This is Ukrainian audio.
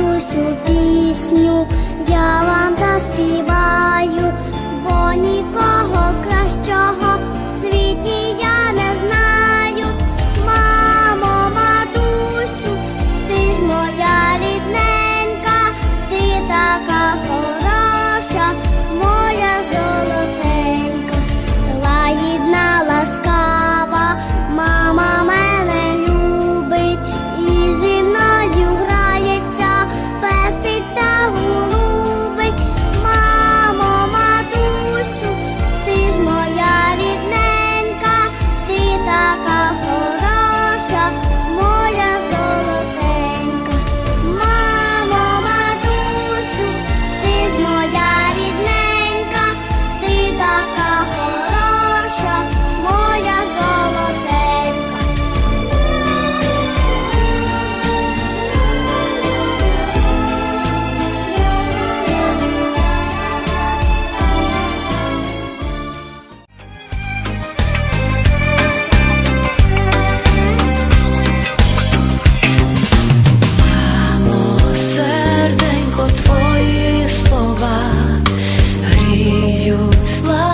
матусю пісню я вам. идет слава.